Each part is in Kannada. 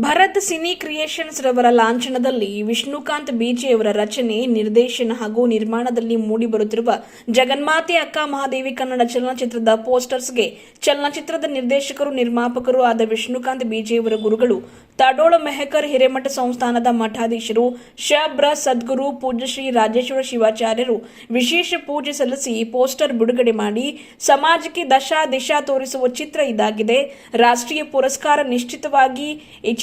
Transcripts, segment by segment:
ಭರತ್ ಸಿನಿ ಕ್ರಿಯೇಷನ್ಸ್ ರವರ ಲಾಂಛನದಲ್ಲಿ ವಿಷ್ಣುಕಾಂತ್ ಬೀಜೆಯವರ ರಚನೆ, ನಿರ್ದೇಶನ ಹಾಗೂ ನಿರ್ಮಾಣದಲ್ಲಿ ಮೂಡಿಬರುತ್ತಿರುವ ಜಗನ್ಮಾತೆ ಅಕ್ಕ ಮಹಾದೇವಿ ಕನ್ನಡ ಚಲನಚಿತ್ರದ ಪೋಸ್ಟರ್ಸ್ಗೆ ಚಲನಚಿತ್ರದ ನಿರ್ದೇಶಕರು, ನಿರ್ಮಾಪಕರು ಆದ ವಿಷ್ಣುಕಾಂತ್ ಬೀಜೆಯವರ ಗುರುಗಳು ತಡೋಳ ಮೆಹಕರ್ ಹಿರೇಮಠ ಸಂಸ್ಥಾನದ ಮಠಾಧೀಶರು, ಶಬ್ರ ಸದ್ಗುರು ಪೂಜ್ಯ ಶ್ರೀ ರಾಜೇಶ್ವರ ಶಿವಾಚಾರ್ಯರು ವಿಶೇಷ ಪೂಜೆ ಸಲ್ಲಿಸಿ ಪೋಸ್ಟರ್ ಬಿಡುಗಡೆ ಮಾಡಿ ಸಮಾಜಕ್ಕೆ ದಶಾ ದಿಶಾ ತೋರಿಸುವ ಚಿತ್ರ ಇದಾಗಿದೆ. ರಾಷ್ಟ್ರೀಯ ಪುರಸ್ಕಾರ ನಿಶ್ಚಿತವಾಗಿ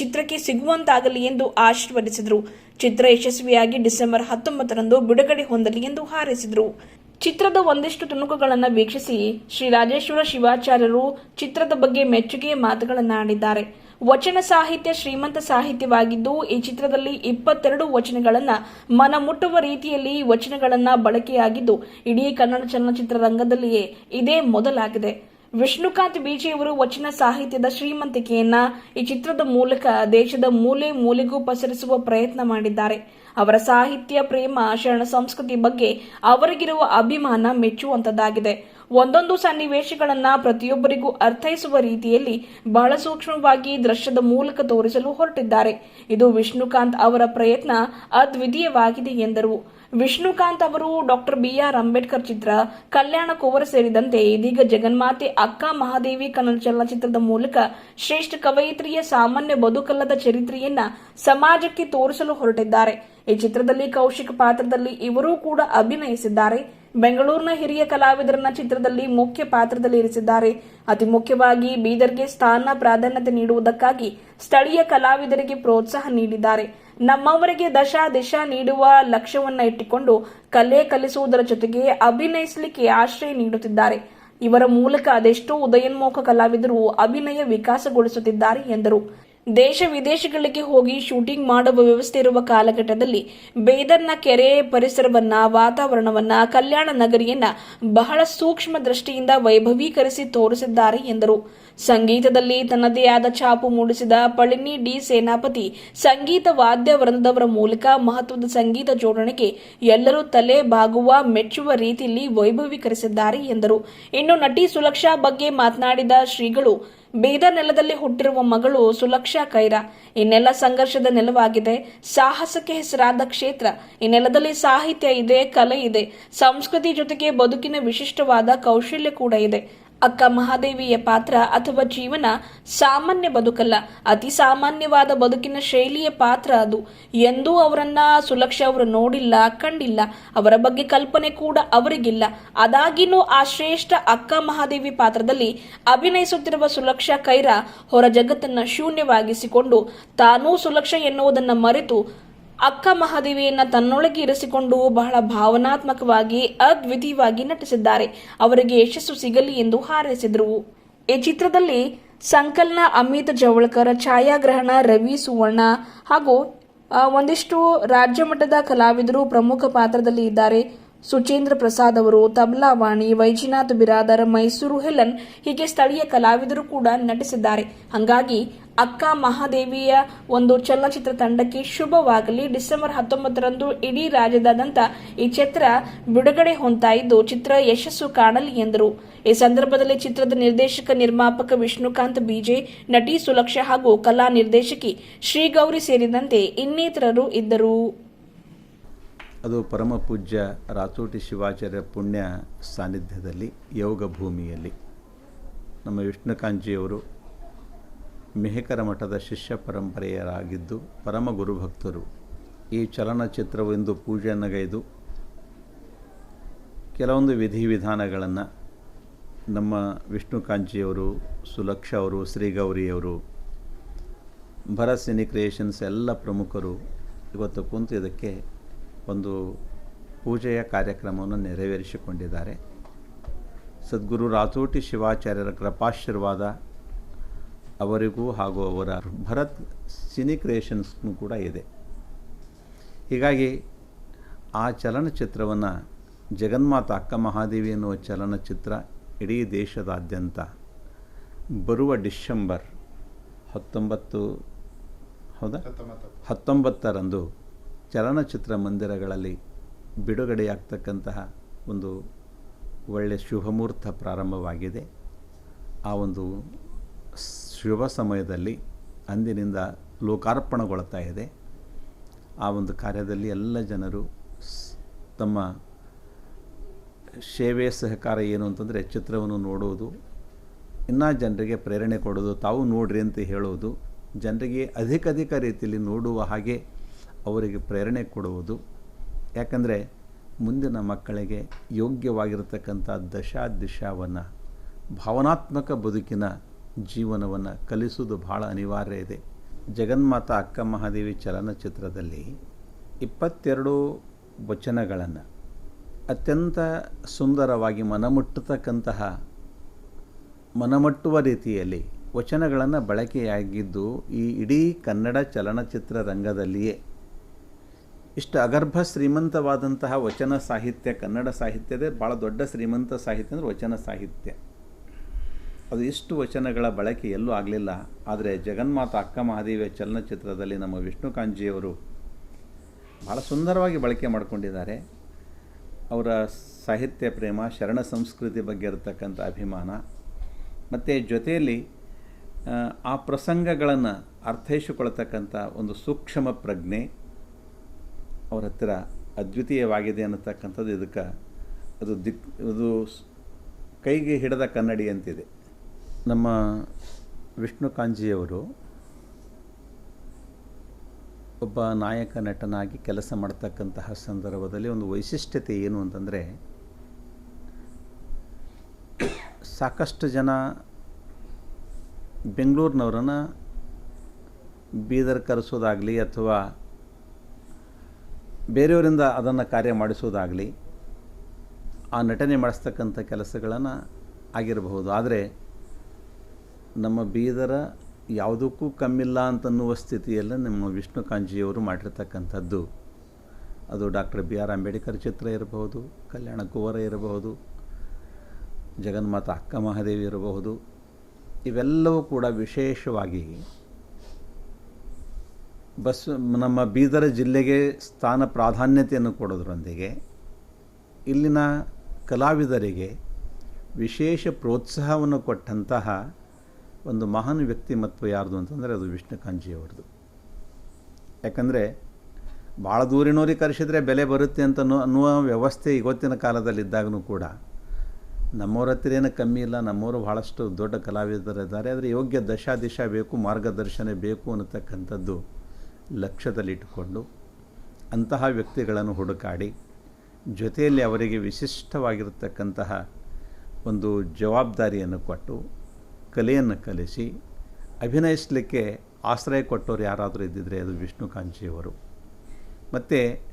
ಚಿತ್ರಕ್ಕೆ ಸಿಗುವಂತಾಗಲಿ ಎಂದು ಆಶೀರ್ವದಿಸಿದರು. ಚಿತ್ರ ಯಶಸ್ವಿಯಾಗಿ ಡಿಸೆಂಬರ್ ಹತ್ತೊಂಬತ್ತರಂದು ಬಿಡುಗಡೆ ಹೊಂದಲಿ ಎಂದು ಹಾರೈಸಿದರು. ಚಿತ್ರದ ಒಂದಿಷ್ಟು ತುಣುಕುಗಳನ್ನು ವೀಕ್ಷಿಸಿ ಶ್ರೀ ರಾಜೇಶ್ವರ ಶಿವಾಚಾರ್ಯರು ಚಿತ್ರದ ಬಗ್ಗೆ ಮೆಚ್ಚುಗೆಯ ಮಾತುಗಳನ್ನಾಡಿದ್ದಾರೆ. ವಚನ ಸಾಹಿತ್ಯ ಶ್ರೀಮಂತ ಸಾಹಿತ್ಯವಾಗಿದ್ದು, ಈ ಚಿತ್ರದಲ್ಲಿ ಇಪ್ಪತ್ತೆರಡು ವಚನಗಳನ್ನು ಮನಮುಟ್ಟುವ ರೀತಿಯಲ್ಲಿ ವಚನಗಳನ್ನು ಬಳಕೆಯಾಗಿದ್ದು, ಇಡೀ ಕನ್ನಡ ಚಲನಚಿತ್ರ ರಂಗದಲ್ಲಿಯೇ ಇದೇ ಮೊದಲಾಗಿದೆ. ವಿಷ್ಣುಕಾಂತ್ ಬೀಚಿಯವರು ವಚನ ಸಾಹಿತ್ಯದ ಶ್ರೀಮಂತಿಕೆಯನ್ನ ಈ ಚಿತ್ರದ ಮೂಲಕ ದೇಶದ ಮೂಲೆ ಮೂಲೆಗೂ ಪಸರಿಸುವ ಪ್ರಯತ್ನ ಮಾಡಿದ್ದಾರೆ. ಅವರ ಸಾಹಿತ್ಯ, ಪ್ರೇಮ ಶರಣ ಸಂಸ್ಕೃತಿ ಬಗ್ಗೆ ಅವರಿಗಿರುವ ಅಭಿಮಾನ ಮೆಚ್ಚುವಂತದ್ದಾಗಿದೆ. ಒಂದೊಂದು ಸನ್ನಿವೇಶಗಳನ್ನ ಪ್ರತಿಯೊಬ್ಬರಿಗೂ ಅರ್ಥೈಸುವ ರೀತಿಯಲ್ಲಿ ಬಹಳ ಸೂಕ್ಷ್ಮವಾಗಿ ದೃಶ್ಯದ ಮೂಲಕ ತೋರಿಸಲು ಹೊರಟಿದ್ದಾರೆ. ಇದು ವಿಷ್ಣುಕಾಂತ್ ಅವರ ಪ್ರಯತ್ನ ಅದ್ವಿತೀಯವಾಗಿದೆ ಎಂದರು. ವಿಷ್ಣುಕಾಂತ್ ಅವರು ಡಾಕ್ಟರ್ ಬಿಆರ್ ಅಂಬೇಡ್ಕರ್ ಚಿತ್ರ, ಕಲ್ಯಾಣ ಕುವರ ಸೇರಿದಂತೆ ಇದೀಗ ಜಗನ್ಮಾತೆ ಅಕ್ಕ ಮಹಾದೇವಿ ಕನ್ನಡ ಚಲನಚಿತ್ರದ ಮೂಲಕ ಶ್ರೇಷ್ಠ ಕವಯಿತ್ರಿಯ ಸಾಮಾನ್ಯ ಬದುಕಲ್ಲದ ಚರಿತ್ರೆಯನ್ನ ಸಮಾಜಕ್ಕೆ ತೋರಿಸಲು ಹೊರಟಿದ್ದಾರೆ. ಈ ಚಿತ್ರದಲ್ಲಿ ಕೌಶಿಕ್ ಪಾತ್ರದಲ್ಲಿ ಇವರೂ ಕೂಡ ಅಭಿನಯಿಸಿದ್ದಾರೆ. ಬೆಂಗಳೂರಿನ ಹಿರಿಯ ಕಲಾವಿದರನ್ನ ಚಿತ್ರದಲ್ಲಿ ಮುಖ್ಯ ಪಾತ್ರದಲ್ಲಿ ಇರಿಸಿದ್ದಾರೆ. ಅತಿ ಮುಖ್ಯವಾಗಿ ಬೀದರ್ಗೆ ಸ್ಥಾನ ಪ್ರಾಧಾನ್ಯತೆ ನೀಡುವುದಕ್ಕಾಗಿ ಸ್ಥಳೀಯ ಕಲಾವಿದರಿಗೆ ಪ್ರೋತ್ಸಾಹ ನೀಡಿದ್ದಾರೆ. ನಮ್ಮವರಿಗೆ ದಶಾ ದಿಶಾ ನೀಡುವ ಲಕ್ಷ್ಯವನ್ನ ಇಟ್ಟುಕೊಂಡು ಕಲೆ ಕಲಿಸುವುದರ ಜೊತೆಗೆ ಅಭಿನಯಿಸಲಿಕ್ಕೆ ಆಶ್ರಯ ನೀಡುತ್ತಿದ್ದಾರೆ. ಇವರ ಮೂಲಕ ಅದೆಷ್ಟೋ ಉದಯೋನ್ಮುಖ ಕಲಾವಿದರು ಅಭಿನಯ ವಿಕಾಸಗೊಳಿಸುತ್ತಿದ್ದಾರೆ ಎಂದರು. ದೇಶ ವಿದೇಶಗಳಿಗೆ ಹೋಗಿ ಶೂಟಿಂಗ್ ಮಾಡುವ ವ್ಯವಸ್ಥೆ ಇರುವ ಕಾಲಘಟ್ಟದಲ್ಲಿ ಬೇದರ್ನ ಕೆರೆ ಪರಿಸರವನ್ನ, ವಾತಾವರಣವನ್ನ, ಕಲ್ಯಾಣ ನಗರಿಯನ್ನ ಬಹಳ ಸೂಕ್ಷ್ಮ ದೃಷ್ಟಿಯಿಂದ ವೈಭವೀಕರಿಸಿ ತೋರಿಸಿದ್ದಾರೆ ಎಂದರು. ಸಂಗೀತದಲ್ಲಿ ತನ್ನದೇ ಆದ ಛಾಪು ಮೂಡಿಸಿದ ಪಳಿನಿ ಡಿ ಸೇನಾಪತಿ ಸಂಗೀತ ವಾದ್ಯ ವೃಂದದವರ ಮೂಲಕ ಮಹತ್ವದ ಸಂಗೀತ ಜೋಡಣೆಗೆ ಎಲ್ಲರೂ ತಲೆ ಬಾಗುವ ಮೆಚ್ಚುವ ರೀತಿಯಲ್ಲಿ ವೈಭವೀಕರಿಸಿದ್ದಾರೆ ಎಂದರು. ಇನ್ನು ನಟಿ ಸುಲಕ್ಷಾ ಬಗ್ಗೆ ಮಾತನಾಡಿದ ಶ್ರೀಗಳು ಬೀದರ್ ನೆಲದಲ್ಲಿ ಹುಟ್ಟಿರುವ ಮಗಳು ಸುಲಕ್ಷಾ ಕೈರಾ. ನೆಲ ಸಂಘರ್ಷದ ನೆಲವಾಗಿದೆ. ಸಾಹಸಕ್ಕೆ ಹೆಸರಾದ ಕ್ಷೇತ್ರ. ಈ ನೆಲದಲ್ಲಿ ಸಾಹಿತ್ಯ ಇದೆ, ಕಲೆ ಇದೆ. ಸಂಸ್ಕೃತಿ ಜೊತೆಗೆ ಬದುಕಿನ ವಿಶಿಷ್ಟವಾದ ಕೌಶಲ್ಯ ಕೂಡ ಇದೆ. ಅಕ್ಕ ಮಹಾದೇವಿಯ ಪಾತ್ರ ಅಥವಾ ಜೀವನ ಸಾಮಾನ್ಯ ಬದುಕಲ್ಲ, ಅತಿ ಸಾಮಾನ್ಯವಾದ ಬದುಕಿನ ಶೈಲಿಯ ಪಾತ್ರ ಅದು. ಎಂದೂ ಅವರನ್ನ ಸುಲಕ್ಷ ಅವರು ನೋಡಿಲ್ಲ, ಕಂಡಿಲ್ಲ. ಅವರ ಬಗ್ಗೆ ಕಲ್ಪನೆ ಕೂಡ ಅವರಿಗಿಲ್ಲ. ಅದಾಗಿನೂ ಆ ಶ್ರೇಷ್ಠ ಅಕ್ಕ ಮಹಾದೇವಿ ಪಾತ್ರದಲ್ಲಿ ಅಭಿನಯಿಸುತ್ತಿರುವ ಸುಲಕ್ಷ ಕೈರ ಹೊರ ಜಗತ್ತನ್ನ ಶೂನ್ಯವಾಗಿಸಿಕೊಂಡು ತಾನೂ ಸುಲಕ್ಷ ಎನ್ನುವುದನ್ನ ಮರೆತು ಅಕ್ಕ ಮಹಾದೇವಿಯನ್ನ ತನ್ನೊಳಗೆ ಇರಿಸಿಕೊಂಡು ಬಹಳ ಭಾವನಾತ್ಮಕವಾಗಿ, ಅದ್ವಿತೀಯವಾಗಿ ನಟಿಸಿದ್ದಾರೆ. ಅವರಿಗೆ ಯಶಸ್ಸು ಸಿಗಲಿ ಎಂದು ಹಾರೈಸಿದರು. ಈ ಚಿತ್ರದಲ್ಲಿ ಸಂಕಲನ, ಅಮಿತ್ ಜವಳ್ಕರ್, ಛಾಯಾಗ್ರಹಣ, ರವಿ ಸುವರ್ಣ ಹಾಗೂ ಒಂದಿಷ್ಟು ರಾಜ್ಯ ಮಟ್ಟದ ಕಲಾವಿದರು ಪ್ರಮುಖ ಪಾತ್ರದಲ್ಲಿ ಇದ್ದಾರೆ. ಸುಚೇಂದ್ರ ಪ್ರಸಾದ್ ಅವರು ತಬಲಾವಾಣಿ ವೈಜಿನಾಥ್ ಬಿರಾದರ್, ಮೈಸೂರು ಹೆಲನ್ ಹೀಗೆ ಸ್ಥಳೀಯ ಕಲಾವಿದರು ಕೂಡ ನಟಿಸಿದ್ದಾರೆ. ಹಾಗಾಗಿ ಅಕ್ಕ ಮಹಾದೇವಿಯ ಒಂದು ಚಲನಚಿತ್ರ ತಂಡಕ್ಕೆ ಶುಭವಾಗಲಿ. ಡಿಸೆಂಬರ್ ಹತ್ತೊಂಬತ್ತರಂದು ಇಡೀ ರಾಜ್ಯದಾದ್ಯಂತ ಈ ಚಿತ್ರ ಬಿಡುಗಡೆ ಹೊಂತಾ ಇದ್ದು ಚಿತ್ರ ಯಶಸ್ಸು ಕಾಣಲಿ ಎಂದರು. ಈ ಸಂದರ್ಭದಲ್ಲಿ ಚಿತ್ರದ ನಿರ್ದೇಶಕ, ನಿರ್ಮಾಪಕ ವಿಷ್ಣುಕಾಂತ್, ಬಿಜೆ, ನಟಿ ಸುಲಕ್ಷ ಹಾಗೂ ಕಲಾ ನಿರ್ದೇಶಕಿ ಶ್ರೀಗೌರಿ ಸೇರಿದಂತೆ ಇನ್ನಿತರರು ಇದ್ದರು. ಅದು ಪರಮ ಪೂಜ್ಯ ರಾಚೋಟಿ ಶಿವಾಚಾರ್ಯ ಪುಣ್ಯ ಸಾನ್ನಿಧ್ಯದಲ್ಲಿ ಯೋಗ ಭೂಮಿಯಲ್ಲಿ. ನಮ್ಮ ವಿಷ್ಣುಕಾಂಜಿಯವರು ಮೆಹಕರ ಮಠದ ಶಿಷ್ಯ ಪರಂಪರೆಯರಾಗಿದ್ದು ಪರಮ ಗುರುಭಕ್ತರು. ಈ ಚಲನಚಿತ್ರವು ಇಂದು ಪೂಜೆಯನ್ನಗೈದು ಕೆಲವೊಂದು ವಿಧಿವಿಧಾನಗಳನ್ನು ನಮ್ಮ ವಿಷ್ಣುಕಾಂಜಿಯವರು, ಸುಲಕ್ಷ ಅವರು ಶ್ರೀಗೌರಿಯವರು ಭರತ್ ಸಿನಿ ಕ್ರಿಯೇಷನ್ಸ್ ಎಲ್ಲ ಪ್ರಮುಖರು ಇವತ್ತು ಕುಂತು ಇದಕ್ಕೆ ಒಂದು ಪೂಜೆಯ ಕಾರ್ಯಕ್ರಮವನ್ನು ನೆರವೇರಿಸಿಕೊಂಡಿದ್ದಾರೆ. ಸದ್ಗುರು ರಾಥೋಟಿ ಶಿವಾಚಾರ್ಯರ ಕೃಪಾಶೀರ್ವಾದ ಅವರಿಗೂ ಹಾಗೂ ಅವರ ಭರತ್ ಸಿನಿ ಕ್ರಿಯೇಷನ್ಸ್ನೂ ಕೂಡ ಇದೆ. ಹೀಗಾಗಿ ಆ ಚಲನಚಿತ್ರವನ್ನು ಜಗನ್ಮಾತ ಅಕ್ಕ ಮಹಾದೇವಿ ಎನ್ನುವ ಚಲನಚಿತ್ರ ಇಡೀ ದೇಶದಾದ್ಯಂತ ಬರುವ ಡಿಸೆಂಬರ್ ಹತ್ತೊಂಬತ್ತು ಹೌದಾ? ಹತ್ತೊಂಬತ್ತರಂದು ಚಲನಚಿತ್ರ ಮಂದಿರಗಳಲ್ಲಿ ಬಿಡುಗಡೆಯಾಗ್ತಕ್ಕಂತಹ ಒಂದು ಒಳ್ಳೆಯ ಶುಭಮೂರ್ತ ಪ್ರಾರಂಭವಾಗಿದೆ. ಆ ಒಂದು ಶುಭ ಸಮಯದಲ್ಲಿ ಅಂದಿನಿಂದ ಲೋಕಾರ್ಪಣೆಗೊಳ್ತಾ ಇದೆ. ಆ ಒಂದು ಕಾರ್ಯದಲ್ಲಿ ಎಲ್ಲ ಜನರು ತಮ್ಮ ಸೇವೆ ಸಹಕಾರ ಏನು ಅಂತಂದರೆ ಚಿತ್ರವನ್ನು ನೋಡುವುದು, ಇನ್ನೂ ಜನರಿಗೆ ಪ್ರೇರಣೆ ಕೊಡೋದು ತಾವು ನೋಡ್ರಿ ಅಂತ ಹೇಳುವುದು ಜನರಿಗೆ ಅಧಿಕ ರೀತಿಯಲ್ಲಿ ನೋಡುವ ಹಾಗೆ ಅವರಿಗೆ ಪ್ರೇರಣೆ ಕೊಡುವುದು. ಯಾಕಂದರೆ ಮುಂದಿನ ಮಕ್ಕಳಿಗೆ ಯೋಗ್ಯವಾಗಿರತಕ್ಕಂಥ ದಶಾ ದಿಶಾವನ್ನು ಭಾವನಾತ್ಮಕ ಬದುಕಿನ ಜೀವನವನ್ನು ಕಲಿಸುವುದು ಬಹಳ ಅನಿವಾರ್ಯ ಇದೆ. ಜಗನ್ಮಾತ ಅಕ್ಕ ಮಹಾದೇವಿ ಚಲನಚಿತ್ರದಲ್ಲಿ ಇಪ್ಪತ್ತೆರಡು ವಚನಗಳನ್ನು ಅತ್ಯಂತ ಸುಂದರವಾಗಿ ಮನಮುಟ್ಟತಕ್ಕಂತಹ, ಮನಮಟ್ಟುವ ರೀತಿಯಲ್ಲಿ ವಚನಗಳನ್ನು ಬಳಕೆಯಾಗಿದ್ದು ಈ ಇಡೀ ಕನ್ನಡ ಚಲನಚಿತ್ರ ರಂಗದಲ್ಲಿಯೇ ಇಷ್ಟು ಅಗರ್ಭ ಶ್ರೀಮಂತವಾದಂತಹ ವಚನ ಸಾಹಿತ್ಯ, ಕನ್ನಡ ಸಾಹಿತ್ಯದೇ ಭಾಳ ದೊಡ್ಡ ಶ್ರೀಮಂತ ಸಾಹಿತ್ಯ ಅಂದರೆ ವಚನ ಸಾಹಿತ್ಯ. ಅದು ಇಷ್ಟು ವಚನಗಳ ಬಳಕೆ ಎಲ್ಲೂ ಆಗಲಿಲ್ಲ. ಆದರೆ ಜಗನ್ಮಾತ ಅಕ್ಕ ಮಹಾದೇವಿಯ ಚಲನಚಿತ್ರದಲ್ಲಿ ನಮ್ಮ ವಿಷ್ಣುಕಾಂಜಿಯವರು ಭಾಳ ಸುಂದರವಾಗಿ ಬಳಕೆ ಮಾಡಿಕೊಂಡಿದ್ದಾರೆ. ಅವರ ಸಾಹಿತ್ಯ ಪ್ರೇಮ, ಶರಣ ಸಂಸ್ಕೃತಿ ಬಗ್ಗೆ ಇರತಕ್ಕಂಥ ಅಭಿಮಾನ. ಮತ್ತು ಜೊತೆಯಲ್ಲಿ, ಆ ಪ್ರಸಂಗಗಳನ್ನು ಅರ್ಥೈಸಿಕೊಳ್ತಕ್ಕಂಥ ಒಂದು ಸೂಕ್ಷ್ಮ ಪ್ರಜ್ಞೆ ಅವ್ರ ಹತ್ತಿರ ಅದ್ವಿತೀಯವಾಗಿದೆ ಅನ್ನತಕ್ಕಂಥದ್ದು ಇದಕ್ಕೆ ಅದು ದಿಕ್ ಅದು ಕೈಗೆ ಹಿಡಿದ ಕನ್ನಡಿ ಅಂತಿದೆ. ನಮ್ಮ ವಿಷ್ಣು ಕಾಂಜಿಯವರು ಒಬ್ಬ ನಾಯಕ ನಟನಾಗಿ ಕೆಲಸ ಮಾಡ್ತಕ್ಕಂತಹ ಸಂದರ್ಭದಲ್ಲಿ ಒಂದು ವೈಶಿಷ್ಟ್ಯತೆ ಏನು ಅಂತಂದರೆ, ಸಾಕಷ್ಟು ಜನ ಬೆಂಗಳೂರಿನವ್ರನ್ನ ಬೀದರ್ ಕರೆಸೋದಾಗಲಿ ಅಥವಾ ಬೇರೆಯವರಿಂದ ಅದನ್ನು ಕಾರ್ಯ ಮಾಡಿಸೋದಾಗಲಿ, ಆ ನಟನೆ ಮಾಡಿಸ್ತಕ್ಕಂಥ ಕೆಲಸಗಳನ್ನು ಆಗಿರಬಹುದು. ಆದರೆ, ನಮ್ಮ ಬೀದರ ಯಾವುದಕ್ಕೂ ಕಮ್ಮಿಲ್ಲ ಅಂತನ್ನುವ ಸ್ಥಿತಿಯಲ್ಲಿ ನಮ್ಮ ವಿಷ್ಣು ಕಾಂಜಿಯವರು ಮಾಡಿರ್ತಕ್ಕಂಥದ್ದು. ಅದು ಡಾಕ್ಟರ್ ಬಿ ಆರ್ ಅಂಬೇಡ್ಕರ್ ಚಿತ್ರ ಇರಬಹುದು, ಕಲ್ಯಾಣ ಕುವರ ಇರಬಹುದು, ಜಗನ್ಮಾತ ಅಕ್ಕ ಮಹಾದೇವಿ ಇರಬಹುದು. ಇವೆಲ್ಲವೂ ಕೂಡ ವಿಶೇಷವಾಗಿ ಬಸ್ ನಮ್ಮ ಬೀದರ ಜಿಲ್ಲೆಗೆ ಸ್ಥಾನ ಪ್ರಾಧಾನ್ಯತೆಯನ್ನು ಕೊಡೋದರೊಂದಿಗೆ ಇಲ್ಲಿನ ಕಲಾವಿದರಿಗೆ ವಿಶೇಷ ಪ್ರೋತ್ಸಾಹವನ್ನು ಕೊಟ್ಟಂತಹ ಒಂದು ಮಹಾನ್ ವ್ಯಕ್ತಿಮತ್ವ ಯಾರ್ದು ಅಂತಂದರೆ ಅದು ವಿಷ್ಣು ಕಾಂಜಿಯವರದು ಯಾಕಂದರೆ ಭಾಳ ದೂರಿನವ್ರಿಗೆ ಕರೆಸಿದರೆ ಬೆಲೆ ಬರುತ್ತೆ ಅಂತ ಅನ್ನೋ- ಅನ್ನುವ ವ್ಯವಸ್ಥೆ ಇವತ್ತಿನ ಕಾಲದಲ್ಲಿದ್ದಾಗೂ ಕೂಡ ನಮ್ಮವ್ರ ಹತ್ರ ಏನೂ ಕಮ್ಮಿ ಇಲ್ಲ, ನಮ್ಮವರು ಭಾಳಷ್ಟು ದೊಡ್ಡ ಕಲಾವಿದರಿದ್ದಾರೆ, ಆದರೆ ಯೋಗ್ಯ ದಶಾ ದಿಶಾ ಬೇಕು, ಮಾರ್ಗದರ್ಶನ ಬೇಕು ಅನ್ನತಕ್ಕಂಥದ್ದು ಲಕ್ಷ್ಯದಲ್ಲಿಟ್ಟುಕೊಂಡು ಅಂತಹ ವ್ಯಕ್ತಿಗಳನ್ನು ಹುಡುಕಾಡಿ ಜೊತೆಯಲ್ಲಿ ಅವರಿಗೆ ವಿಶಿಷ್ಟವಾಗಿರತಕ್ಕಂತಹ ಒಂದು ಜವಾಬ್ದಾರಿಯನ್ನು ಕೊಟ್ಟು ಕಲೆಯನ್ನು ಕಲಿಸಿ ಅಭಿನಯಿಸಲಿಕ್ಕೆ ಆಶ್ರಯ ಕೊಟ್ಟವರು ಯಾರಾದರೂ ಇದ್ದಿದ್ದರೆ ಅದು ವಿಷ್ಣು ಕಾಂಚಿಯವರು. ಮತ್ತು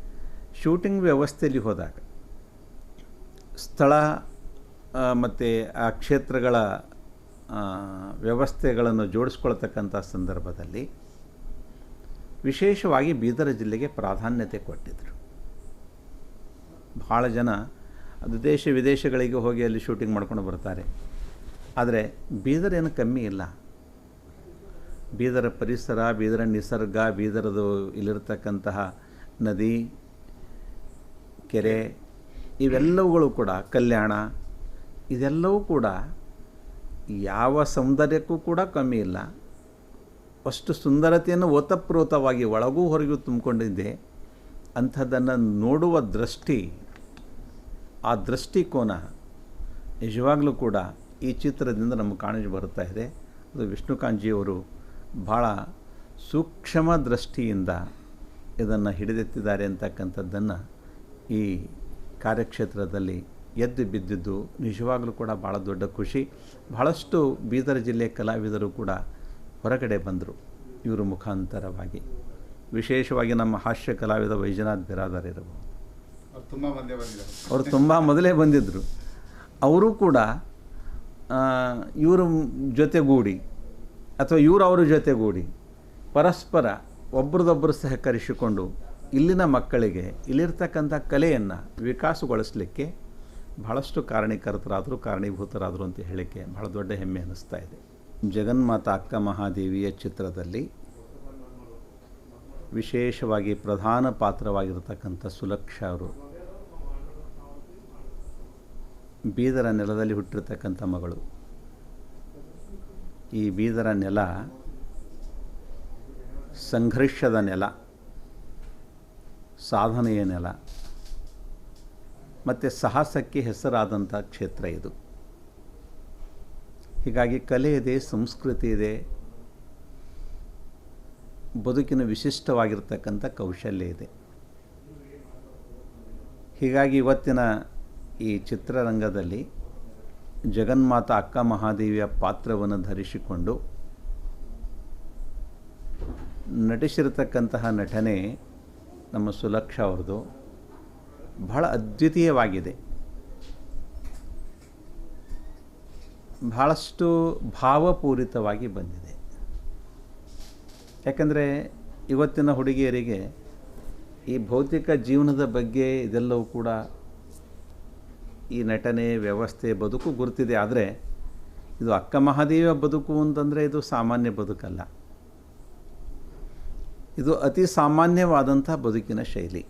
ಶೂಟಿಂಗ್ ವ್ಯವಸ್ಥೆಯಲ್ಲಿ ಹೋದಾಗ ಸ್ಥಳ ಮತ್ತು ಆ ಕ್ಷೇತ್ರಗಳ ವ್ಯವಸ್ಥೆಗಳನ್ನು ಜೋಡಿಸ್ಕೊಳ್ತಕ್ಕಂಥ ಸಂದರ್ಭದಲ್ಲಿ ವಿಶೇಷವಾಗಿ ಬೀದರ ಜಿಲ್ಲೆಗೆ ಪ್ರಾಧಾನ್ಯತೆ ಕೊಟ್ಟಿದ್ದರು ಭಾಳ ಜನ ಅದು ದೇಶ ವಿದೇಶಗಳಿಗೆ ಹೋಗಿ ಅಲ್ಲಿ ಶೂಟಿಂಗ್ ಮಾಡ್ಕೊಂಡು ಬರ್ತಾರೆ. ಆದರೆ ಬೀದರ್ ಏನು ಕಮ್ಮಿ ಇಲ್ಲ. ಬೀದರ ಪರಿಸರ, ಬೀದರ ನಿಸರ್ಗ, ಬೀದರದು ಇಲ್ಲಿರ್ತಕ್ಕಂತಹ ನದಿ, ಕೆರೆ ಇವೆಲ್ಲವುಗಳು ಕೂಡ ಕಲ್ಯಾಣ ಇದೆಲ್ಲವೂ ಕೂಡ ಯಾವ ಸೌಂದರ್ಯಕ್ಕೂ ಕೂಡ ಕಮ್ಮಿ ಇಲ್ಲ. ಅಷ್ಟು ಸುಂದರತೆಯನ್ನು ಓತಪ್ರೋತವಾಗಿ ಒಳಗೂ ಹೊರಗೂ ತುಂಬಿಕೊಂಡಿದ್ದೆ, ಅಂಥದ್ದನ್ನು ನೋಡುವ ದೃಷ್ಟಿ, ಆ ದೃಷ್ಟಿಕೋನ ನಿಜವಾಗಲೂ ಕೂಡ ಈ ಚಿತ್ರದಿಂದ ನಮಗೆ ಕಾಣಿಸಿ ಬರ್ತಾ ಇದೆ. ಅದು ವಿಷ್ಣುಕಾಂಜಿಯವರು ಭಾಳ ಸೂಕ್ಷ್ಮ ದೃಷ್ಟಿಯಿಂದ ಇದನ್ನು ಹಿಡಿದೆತ್ತಿದ್ದಾರೆ ಅಂತಕ್ಕಂಥದ್ದನ್ನು ಈ ಕಾರ್ಯಕ್ಷೇತ್ರದಲ್ಲಿ ಎದ್ದು ಬಿದ್ದಿದ್ದು ನಿಜವಾಗಲೂ ಕೂಡ ಭಾಳ ದೊಡ್ಡ ಖುಷಿ. ಬಹಳಷ್ಟು ಬೀದರ್ ಜಿಲ್ಲೆಯ ಕಲಾವಿದರು ಕೂಡ ಹೊರಗಡೆ ಬಂದರು. ಇವರು ಮುಖಾಂತರವಾಗಿ. ವಿಶೇಷವಾಗಿ ನಮ್ಮ ಹಾಸ್ಯ ಕಲಾವಿದ ವೈಜನಾಥ್ ಬಿರಾದರ್ ಇರಬಹುದು. ಅವ್ರು ತುಂಬ ಮೊದಲೇ ಬಂದಿದ್ದರು. ಅವರು ಕೂಡ ಇವರು ಜೊತೆಗೂಡಿ ಅಥವಾ ಇವರು ಅವರ ಜೊತೆಗೂಡಿ ಪರಸ್ಪರ ಒಬ್ರದೊಬ್ಬರು ಸಹಕರಿಸಿಕೊಂಡು ಇಲ್ಲಿನ ಮಕ್ಕಳಿಗೆ ಇಲ್ಲಿರ್ತಕ್ಕಂಥ ಕಲೆಯನ್ನು ವಿಕಾಸಗೊಳಿಸಲಿಕ್ಕೆ ಬಹಳಷ್ಟು ಕಾರಣೀಕರ್ತರಾದರು ಕಾರಣೀಭೂತರಾದರು ಅಂತ ಹೇಳಿಕೆ ಬಹಳ ದೊಡ್ಡ ಹೆಮ್ಮೆ ಅನ್ನಿಸ್ತಾ ಇದೆ. ಜಗನ್ಮಾತಾ ಅಕ್ಕ ಮಹಾದೇವಿಯ ಚಿತ್ರದಲ್ಲಿ ವಿಶೇಷವಾಗಿ ಪ್ರಧಾನ ಪಾತ್ರವಾಗಿರತಕ್ಕಂಥ ಸುಲಕ್ಷ ಅವರು ಬೀದರ ನೆಲದಲ್ಲಿ ಹುಟ್ಟಿರ್ತಕ್ಕಂಥ ಮಗಳು. ಈ ಬೀದರ ನೆಲ ಸಂಘರ್ಷದ ನೆಲ, ಸಾಧನೆಯ ನೆಲ, ಮತ್ತು ಸಾಹಸಕ್ಕೆ ಹೆಸರಾದಂಥ ಕ್ಷೇತ್ರ ಇದು. ಹೀಗಾಗಿ ಕಲೆ ಇದೆ, ಸಂಸ್ಕೃತಿ ಇದೆ, ಬದುಕಿನ ವಿಶಿಷ್ಟವಾಗಿರ್ತಕ್ಕಂಥ ಕೌಶಲ್ಯ ಇದೆ. ಹೀಗಾಗಿ ಇವತ್ತಿನ ಈ ಚಿತ್ರರಂಗದಲ್ಲಿ ಜಗನ್ಮಾತ ಅಕ್ಕ ಮಹಾದೇವಿಯ ಪಾತ್ರವನ್ನು ಧರಿಸಿಕೊಂಡು ನಟಿಸಿರತಕ್ಕಂತಹ ನಟನೆ ನಮ್ಮ ಸುಲಕ್ಷ ಅವ್ರದ್ದು ಬಹಳ ಅದ್ವಿತೀಯವಾಗಿದೆ. ಬಹಳಷ್ಟು ಭಾವಪೂರಿತವಾಗಿ ಬಂದಿದೆ. ಯಾಕಂದರೆ ಇವತ್ತಿನ ಹುಡುಗಿಯರಿಗೆ ಈ ಭೌತಿಕ ಜೀವನದ ಬಗ್ಗೆ ಇದೆಲ್ಲವೂ ಕೂಡ ಈ ನಟನೆ, ವ್ಯವಸ್ಥೆ, ಬದುಕು ಗುರುತಿದೆ. ಆದರೆ ಇದು ಅಕ್ಕ ಮಹಾದೇವಿಯ ಬದುಕು ಅಂತಂದರೆ ಇದು ಸಾಮಾನ್ಯ ಬದುಕಲ್ಲ. ಇದು ಅತಿ ಸಾಮಾನ್ಯವಾದಂಥ ಬದುಕಿನ ಶೈಲಿ.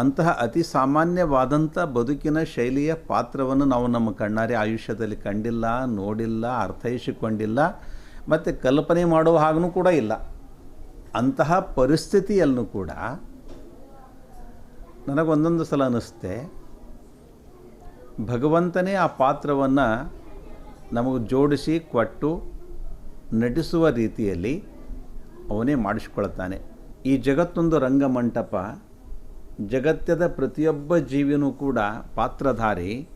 ಅಂತಹ ಅತಿ ಸಾಮಾನ್ಯವಾದಂಥ ಬದುಕಿನ ಶೈಲಿಯ ಪಾತ್ರವನ್ನು ನಾವು ನಮ್ಮ ಕಣ್ಣಾರೆ ಆಯುಷ್ಯದಲ್ಲಿ ಕಂಡಿಲ್ಲ, ನೋಡಿಲ್ಲ, ಅರ್ಥೈಸಿಕೊಂಡಿಲ್ಲ, ಮತ್ತು ಕಲ್ಪನೆ ಮಾಡುವ ಹಾಗೂ ಕೂಡ ಇಲ್ಲ. ಅಂತಹ ಪರಿಸ್ಥಿತಿಯಲ್ಲೂ ಕೂಡ ನನಗೊಂದೊಂದು ಸಲ ಅನ್ನಿಸುತ್ತೆ ಭಗವಂತನೇ ಆ ಪಾತ್ರವನ್ನು ನಮಗೆ ಜೋಡಿಸಿ, ಕೊಟ್ಟು, ನಟಿಸುವ ರೀತಿಯಲ್ಲಿ ಅವನೇ ಮಾಡಿಸ್ಕೊಳ್ತಾನೆ. ಈ ಜಗತ್ತೊಂದು ರಂಗಮಂಟಪ ಜಗತ್ತದ ಪ್ರತಿಯೊಬ್ಬ ಜೀವಿನೂ ಕೂಡ ಪಾತ್ರಧಾರಿ.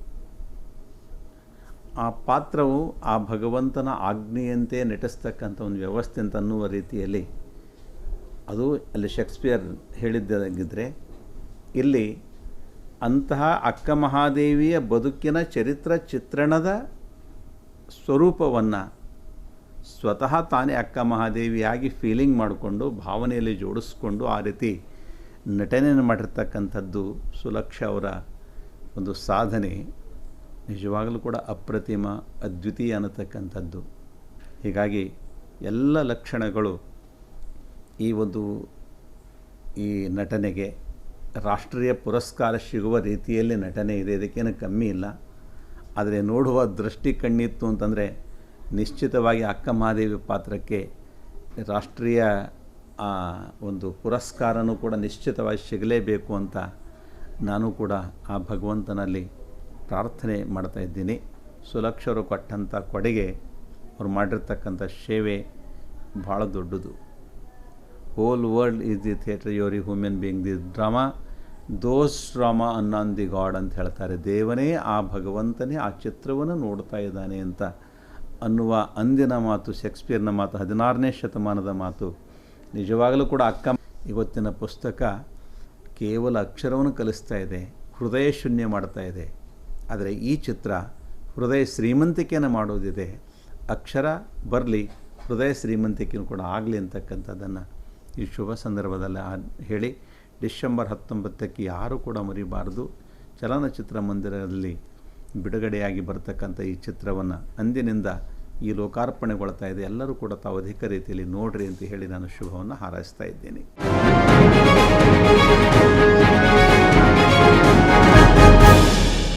ಆ ಪಾತ್ರವು ಆ ಭಗವಂತನ ಆಜ್ಞೆಯಂತೆ ನಟಿಸ್ತಕ್ಕಂಥ ಒಂದು ವ್ಯವಸ್ಥೆ ಅಂತ ಅನ್ನುವ ರೀತಿಯಲ್ಲಿ ಅದು ಅಲ್ಲಿ ಶೇಕ್ಸ್ಪಿಯರ್ ಹೇಳಿದ್ದಾಗಿದ್ದರೆ ಇಲ್ಲಿ ಅಂತಹ ಅಕ್ಕ ಮಹಾದೇವಿಯ ಬದುಕಿನ ಚರಿತ್ರ ಚಿತ್ರಣದ ಸ್ವರೂಪವನ್ನು ಸ್ವತಃ ತಾನೇ ಅಕ್ಕ ಮಹಾದೇವಿಯಾಗಿ ಫೀಲಿಂಗ್ ಮಾಡಿಕೊಂಡು, ಭಾವನೆಯಲ್ಲಿ ಜೋಡಿಸ್ಕೊಂಡು ಆ ರೀತಿ ನಟನೆಯನ್ನು ಮಾಡಿರ್ತಕ್ಕಂಥದ್ದು ಸುಲಕ್ಷ ಅವರ ಒಂದು ಸಾಧನೆ. ನಿಜವಾಗಲೂ ಕೂಡ ಅಪ್ರತಿಮ, ಅದ್ವಿತೀಯ ಅನ್ನತಕ್ಕಂಥದ್ದು. ಹೀಗಾಗಿ ಎಲ್ಲ ಲಕ್ಷಣಗಳು ಈ ಒಂದು, ಈ ನಟನೆಗೆ ರಾಷ್ಟ್ರೀಯ ಪುರಸ್ಕಾರ ಸಿಗುವ ರೀತಿಯಲ್ಲಿ ನಟನೆ ಇದೆ. ಇದಕ್ಕೇನು ಕಮ್ಮಿ ಇಲ್ಲ. ಆದರೆ ನೋಡುವ ದೃಷ್ಟಿ ಕಣ್ಣಿತ್ತು ಅಂತಂದರೆ ನಿಶ್ಚಿತವಾಗಿ ಅಕ್ಕ ಮಹಾದೇವಿ ಪಾತ್ರಕ್ಕೆ ರಾಷ್ಟ್ರೀಯ ಆ, ಒಂದು ಪುರಸ್ಕಾರನೂ ಕೂಡ ನಿಶ್ಚಿತವಾಗಿ ಸಿಗಲೇಬೇಕು ಅಂತ ನಾನು ಕೂಡ ಆ ಭಗವಂತನಲ್ಲಿ ಪ್ರಾರ್ಥನೆ ಮಾಡ್ತಾ ಇದ್ದೀನಿ. ಸುಲಕ್ಷರು ಕೊಟ್ಟಂಥ ಕೊಡುಗೆ ಅವ್ರು ಮಾಡಿರ್ತಕ್ಕಂಥ ಸೇವೆ ಭಾಳ ದೊಡ್ಡದು. Whole world is the theatre your human being the drama those drama Annan the god ಅಂತ ಹೇಳ್ತಾರೆ. ದೇವನೇ ಆ ಭಗವಂತನೇ ಆ ಚಿತ್ರವನ್ನು ನೋಡ್ತಾ ಇದ್ದಾನೆ ಅಂತ ಅನ್ನುವ ಅಂದಿನ ಮಾತು ಶೇಕ್ಸ್ಪಿಯರ್ನ ಮಾತು ಹದಿನಾರನೇ ಶತಮಾನದ ಮಾತು ನಿಜವಾಗಲೂ ಕೂಡ ಅಕ್ಕ ಇವತ್ತಿನ ಪುಸ್ತಕ ಕೇವಲ ಅಕ್ಷರವನ್ನು ಕಲಿಸ್ತಾ ಇದೆ, ಹೃದಯ ಶೂನ್ಯ ಮಾಡ್ತಾ ಇದೆ. ಆದರೆ ಈ ಚಿತ್ರ ಹೃದಯ ಶ್ರೀಮಂತಿಕೆಯನ್ನು ಮಾಡೋದಿದೆ. ಅಕ್ಷರ ಬರಲಿ ಹೃದಯ ಶ್ರೀಮಂತಿಕೆಯೂ ಕೂಡ ಆಗಲಿ ಅಂತಕ್ಕಂಥದ್ದನ್ನು ಈ ಶುಭ ಸಂದರ್ಭದಲ್ಲಿ ಹೇಳಿ ಡಿಸೆಂಬರ್ ಹತ್ತೊಂಬತ್ತಕ್ಕೆ ಯಾರೂ ಕೂಡ ಮರಿಬಾರದು. ಚಲನಚಿತ್ರ ಮಂದಿರದಲ್ಲಿ ಬಿಡುಗಡೆಯಾಗಿ ಬರತಕ್ಕಂಥ ಈ ಚಿತ್ರವನ್ನು ಅಂದಿನಿಂದ ಈ ಲೋಕಾರ್ಪಣೆಗೊಳ್ತಾ ಇದೆ. ಎಲ್ಲರೂ ಕೂಡ ತಾವು ಅಧಿಕ ರೀತಿಯಲ್ಲಿ ನೋಡ್ರಿ ಅಂತ ಹೇಳಿ ನಾನು ಶುಭವನ್ನು ಹಾರೈಸ್ತಾ ಇದ್ದೀನಿ.